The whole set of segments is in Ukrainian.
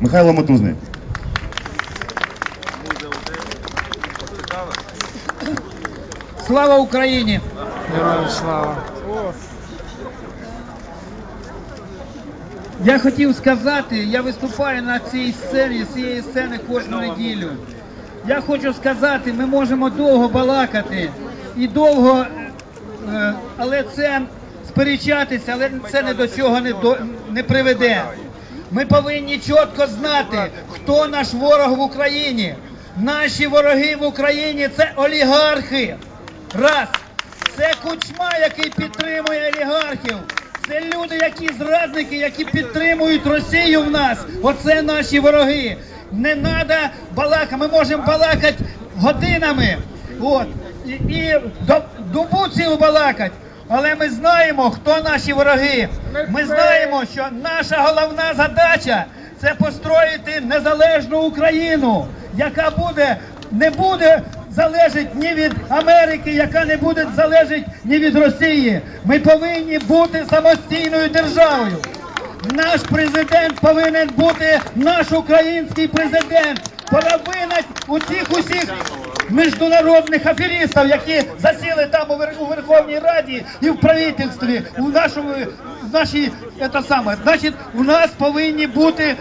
Михайло Матузний. Слава Україні! Героям слава. Я хотів сказати, я виступаю на цій сцені, з цієї сцени кожну неділю. Я хочу сказати, ми можемо довго балакати і довго, е, але це сперечатися, але це не до цього не, до, не приведе. Ми повинні чітко знати, хто наш ворог в Україні. Наші вороги в Україні це олігархи. Раз. Це кучма, який підтримує олігархів. Це люди, які зрадники, які підтримують Росію в нас. Оце наші вороги. Не треба балакати. Ми можемо балакати годинами. От. І, і до, добу цілу балакати. Але ми знаємо, хто наші вороги. Ми знаємо, що наша головна задача це построїти незалежну Україну, яка буде не буде залежить ні від Америки, яка не буде залежить ні від Росії. Ми повинні бути самостійною державою. Наш президент повинен бути наш український президент. Пора винать у цих усіх міжнародних аферістів, які засіли там у, Вер- Верховній Раді і в правительстві, у нашому в нашій це саме. Значить, у нас повинні бути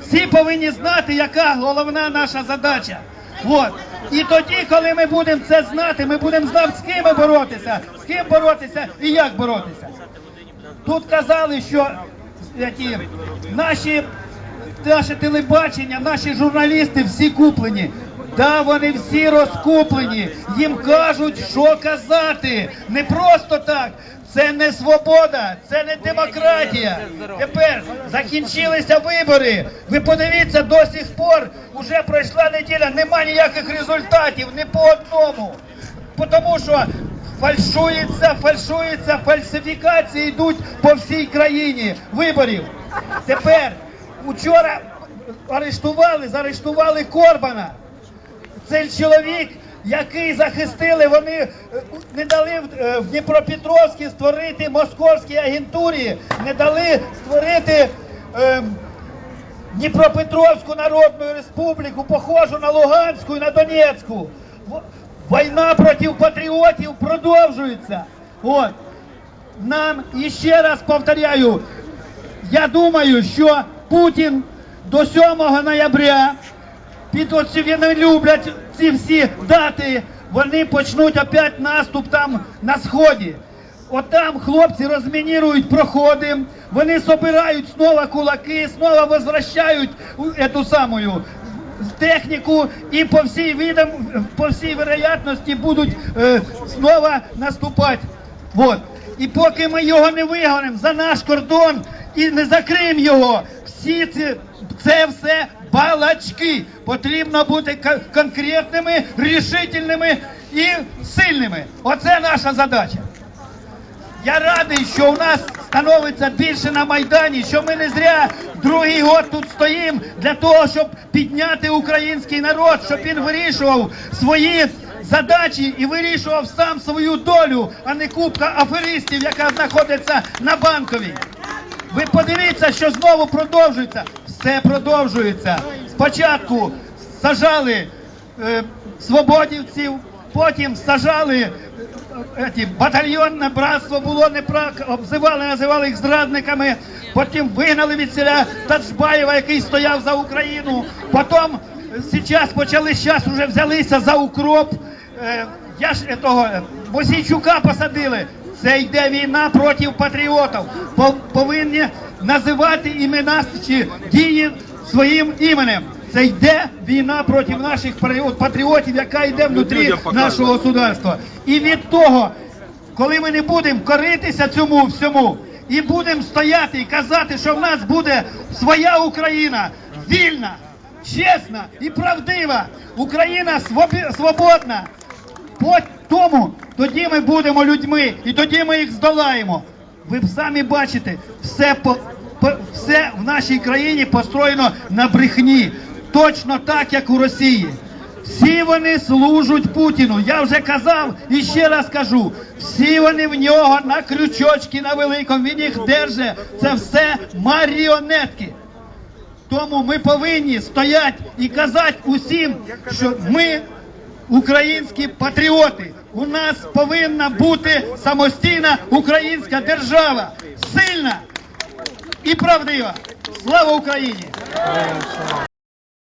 всі повинні знати, яка головна наша задача. От. І тоді, коли ми будемо це знати, ми будемо знати, з ким боротися, з ким боротися і як боротися. Тут казали, що які, наші, наше телебачення, наші журналісти всі куплені. Да, вони всі розкуплені. Їм кажуть, що казати. Не просто так. Це не свобода, це не демократія. Тепер закінчилися вибори. Ви подивіться, до сих пор уже пройшла неділя, нема ніяких результатів, ні по одному. Тому що фальшується, фальшується, фальсифікації йдуть по всій країні виборів. Тепер учора арештували, заарештували Корбана. Цей чоловік, який захистили, вони е, не дали в- е, Дніпропетровській створити московській агентурі, не дали створити ем, Дніпропетровську Народну Республіку, похожу на Луганську і на Донецьку. Війна проти патріотів продовжується. От. Нам і ще раз повторяю, я думаю, що Путін до 7 ноября під оці вони люблять ці всі дати, вони почнуть опять наступ там на сході. От там хлопці розмінірують проходи, вони собирають знову кулаки, знову возвращають эту самую техніку і по всій видам, по всій вероятності будуть е, знову наступати. Вот. І поки ми його не вигонимо за наш кордон і не закриємо його, всі ці, це все балачки. Потрібно бути конкретними, рішительними і сильними. Оце наша задача. Я радий, що у нас становиться більше на Майдані, що ми не зря другий год тут стоїмо для того, щоб підняти український народ, щоб він вирішував свої задачі і вирішував сам свою долю, а не купка аферистів, яка знаходиться на банковій. Ви подивіться, що знову продовжується. Все продовжується. Спочатку сажали е, свободівців, потім сажали е, батальйонне братство було неправ, обзивали, називали їх зрадниками. Потім вигнали від селя Тачбаєва, який стояв за Україну. Потім зараз почали, зараз вже взялися за укроп. Е, я ж е, того е, Мосійчука посадили. Це йде війна проти патріотів. По- Повинні називати імена чи дії своїм іменем. Це йде війна проти наших патріотів, яка йде внутрі нашого государства. І від того, коли ми не будемо коритися цьому всьому, і будемо стояти і казати, що в нас буде своя Україна, вільна, чесна і правдива, Україна свободна. Тому тоді ми будемо людьми, і тоді ми їх здолаємо. Ви самі бачите, все по, по- все в нашій країні построєно на брехні, точно так, як у Росії. Всі вони служать Путіну. Я вже казав і ще раз кажу: всі вони в нього на крючочки на великому. Він їх держить. Це все маріонетки. Тому ми повинні стояти і казати усім, що ми українські патріоти. У нас повинна бути самостійна українська держава, сильна і правдива. Слава Україні!